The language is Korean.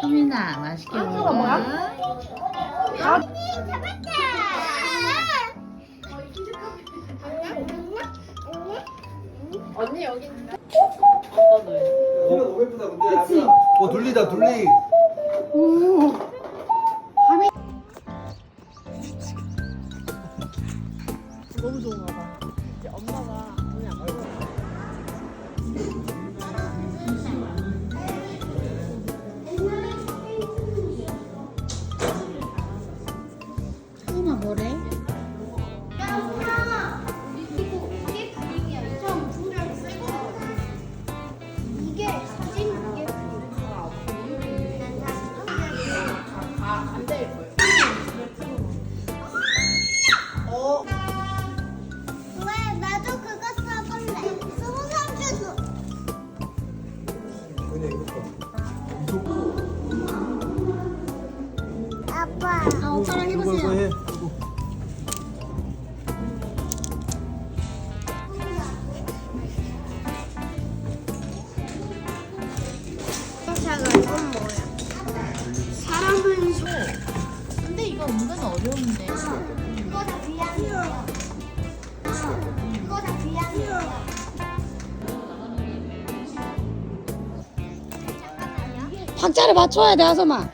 소민아 맛있게 먹어. 언니 여기 있는데? 소리가 너무 예쁘다 근데. 그치. 어 둘리다 둘리. 너무 좋은가 봐. 이제 엄마가 이거. 아빠 아 오빠랑 이거 이거 해보세요. 이건 뭐야 사람은 소. 근데 이거 은근 어려운데. 이거 다 비양이에요. 이거 다 비양이에요. 박자를 맞춰야 돼 하서마.